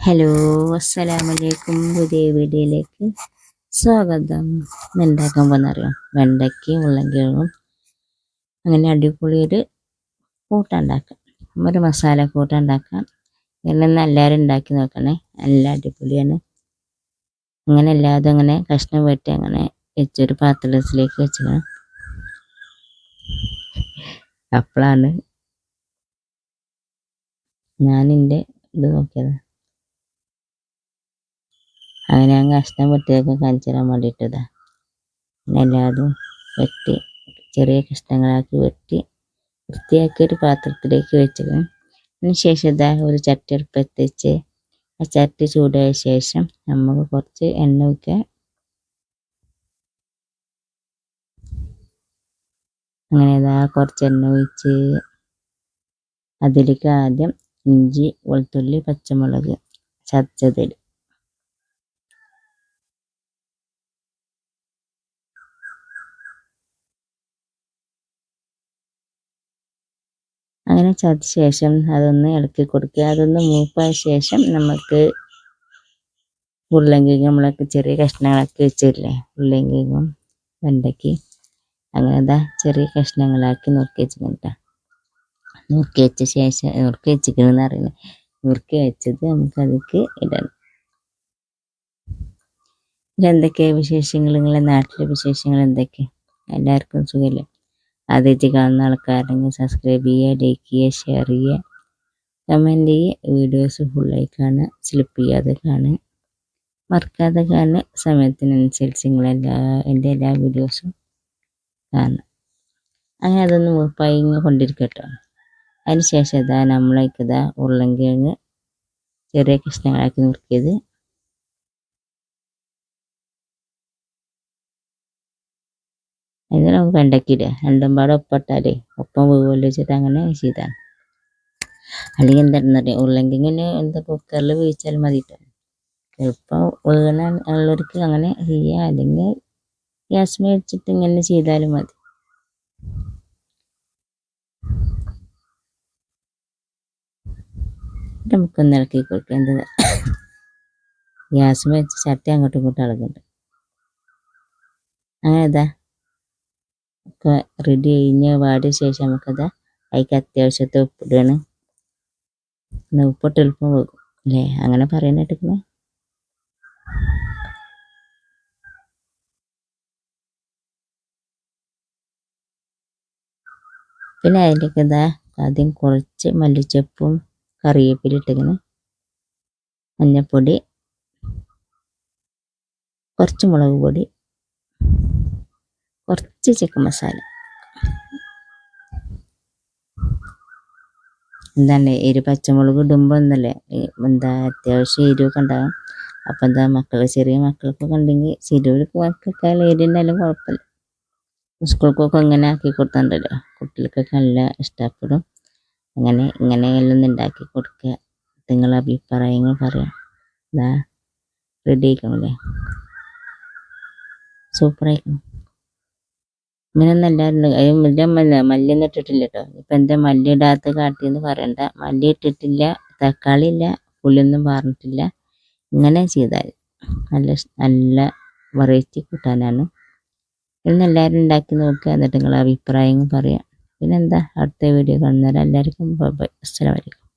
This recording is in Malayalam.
ഹലോ അസ്സലാമലൈക്കും പുതിയ വീഡിയോയിലേക്ക് സ്വാഗതം. ഉണ്ടാക്കാൻ പോകുന്നറിയാം വെണ്ടയ്ക്കയും ഉള്ളങ്കിഴങ്ങും അങ്ങനെ അടിപൊളിയൊരു കൂട്ടുണ്ടാക്കാം ഒരു മസാല കൂട്ടുണ്ടാക്കാം ഒന്ന് എല്ലാവരും ഉണ്ടാക്കി നോക്കണേ. നല്ല അടിപൊളിയാണ്. അങ്ങനെ എല്ലാതും അങ്ങനെ കഷ്ണം വെട്ടി അങ്ങനെ വെച്ചൊരു പാത്രത്തിലേക്ക് വെച്ചതാണ് അപ്പോഴാണ് ഞാനിന്റെ ഇത് നോക്കിയത്. അങ്ങനെ ഞാൻ കഷ്ണം വെട്ടിയൊക്കെ കാണിച്ചു തരാൻ വേണ്ടിയിട്ടതാ. പിന്നെ എല്ലാതും വെട്ടി ചെറിയ കഷ്ണങ്ങളാക്കി വെട്ടി വൃത്തിയാക്കി ഒരു പാത്രത്തിലേക്ക് വെച്ചത്. അതിന് ശേഷം ഇതാ ഒരു ചട്ടി എടുപ്പെത്തിച്ച് ആ ചട്ടി ചൂടായ ശേഷം നമുക്ക് കുറച്ച് എണ്ണ ഒഴിക്കാം അങ്ങനെ ഇതാ കുറച്ച് എണ്ണ ഒഴിച്ച് അതിലേക്ക് ആദ്യം ഇഞ്ചി വെളുത്തുള്ളി പച്ചമുളക് ചതച്ചതിൽ അങ്ങനെ ചതച്ച ശേഷം അതൊന്ന് ഇളക്കി കൊടുക്കുക. അതൊന്ന് മൂപ്പായ ശേഷം നമുക്ക് ഉരുളങ്കിഴങ്ങ് നമ്മളൊക്കെ ചെറിയ കഷ്ണങ്ങളൊക്കെ വെച്ചില്ലേ ഉള്ളെങ്കിങ്ങും വെണ്ടയ്ക്ക് അങ്ങനെ എന്താ ചെറിയ കഷ്ണങ്ങളാക്കി നുറുക്കി വെച്ചിട്ടുണ്ട് നുറുക്കി വെച്ച ശേഷം നുറുക്കി വെച്ചിരിക്കണമെന്ന് അറിയുന്നത് നുറുക്കി വെച്ചത് നമുക്കതിക്ക് ഇടണം. എന്തൊക്കെയാണ് വിശേഷങ്ങൾ? നിങ്ങളുടെ നാട്ടിലെ വിശേഷങ്ങൾ എന്തൊക്കെ എല്ലാവർക്കും സുഖമല്ലേ ആദ്യമായിട്ട് കാണുന്ന ആൾക്കാരെങ്കിൽ സബ്സ്ക്രൈബ് ചെയ്യുക ലൈക്ക് ചെയ്യുക ഷെയർ ചെയ്യുക. കമന്റ് ചെയ്യുക. വീഡിയോസ് ഫുള്ളായി കാണുക സ്ലിപ്പ് ചെയ്യാതെ കാണുക. മറക്കാതെ കാണുക. സമയത്തിനനുസരിച്ച് നിങ്ങളെല്ലാ എന്റെ എല്ലാ വീഡിയോസും കാണുക. അങ്ങനെ അതൊന്ന് മുപ്പായി കൊണ്ടിരിക്കട്ടോ. അതിന് ശേഷം ഇതാ നമ്മളേക്കിതാ ഉരുളൻകിഴങ്ങ് ചെറിയ കഷ്ണങ്ങളാക്കി നുറുക്കിയത്. അതിന് നമുക്ക് വെണ്ടയ്ക്കിടുക രണ്ടും പാടെ ഒപ്പിട്ടാലേ ഒപ്പം വേവുമല്ലോ വെച്ചിട്ട് അങ്ങനെ ചെയ്താണ്. അല്ലെങ്കിൽ എന്താണെന്നറിയാം ഉരുളങ്കിങ്ങനെ എന്താ കുക്കറിൽ വേവിച്ചാൽ മതി കേട്ടോ എളുപ്പം വേണ ഉള്ളവർക്ക് അങ്ങനെ ചെയ്യാം. അല്ലെങ്കിൽ ഗ്യാസ് മേടിച്ചിട്ട് ഇങ്ങനെ ചെയ്താലും മതി. നമുക്കൊന്ന് ഇളക്കി കൊടുക്കാം. എന്താ ഗ്യാസ് വെച്ച് ചട്ടി അങ്ങോട്ടും ഇങ്ങോട്ടും ഇളകുന്നുണ്ട് അങ്ങനെ ഇതാ. ഒക്കെ റെഡി കഴിഞ്ഞ് വാടിയ ശേഷം നമുക്കത് അതിക്ക് അത്യാവശ്യത്തെ ഉപ്പിടുകയാണ്. ഉപ്പിട്ട് എളുപ്പം പോകും അല്ലേ? അങ്ങനെ പറയാനായിട്ടിരിക്കണേ പിന്നെ അതിലേക്ക് ഇതാ ആദ്യം കുറച്ച് മല്ലിച്ചപ്പും കറിവേപ്പില ഇട്ടിങ്ങനെ മഞ്ഞൾപ്പൊടി കുറച്ച് മുളക് പൊടി കുറച്ച് ചിക്കൻ മസാല. എന്താണ് എരി പച്ചമുളക് ഇടുമ്പോൾ എന്നല്ലേ എന്താ അത്യാവശ്യം എരിവൊക്കെ ഉണ്ടാകും അപ്പം എന്താ മക്കൾ ചെറിയ മക്കൾക്കൊക്കെ ഉണ്ടെങ്കിൽ ചെറിയ മക്കൾക്കൊക്കെ എരി ഉണ്ടായാലും കുഴപ്പമില്ല. സ്കൂൾക്കൊക്കെ ഇങ്ങനെ ആക്കി കൊടുത്തിട്ടുണ്ടല്ലോ കുട്ടികൾക്കൊക്കെ നല്ല ഇഷ്ടപ്പെടും. അങ്ങനെ ഇങ്ങനെയെല്ലാം ഒന്ന് ഉണ്ടാക്കി കൊടുക്കുക. നിങ്ങളെ അഭിപ്രായങ്ങൾ പറയാം. ഇതാ റെഡി ആയിക്കണല്ലേ? സൂപ്പറായിക്കണം ഇങ്ങനെയൊന്നും എല്ലാവരും മല്ല മല്ലിയൊന്നും ഇട്ടിട്ടില്ല കേട്ടോ ഇപ്പം എന്താ മല്ലി ഇടാത്ത കാട്ടിയെന്ന് പറയണ്ട. മല്ലി ഇട്ടിട്ടില്ല തക്കാളി ഇല്ല പുളിയൊന്നും പറഞ്ഞിട്ടില്ല ഇങ്ങനെ ചെയ്താൽ നല്ല നല്ല വെറൈറ്റി കൂട്ടാനാണ്. ഇന്ന് എല്ലാവരും ഉണ്ടാക്കി നോക്കുക എന്നിട്ട് നിങ്ങളെ അഭിപ്രായങ്ങൾ പറയാം. പിന്നെന്താ? അടുത്ത വീഡിയോ കാണുന്നവരെ എല്ലാവർക്കും അസ്സലാമലൈക്കും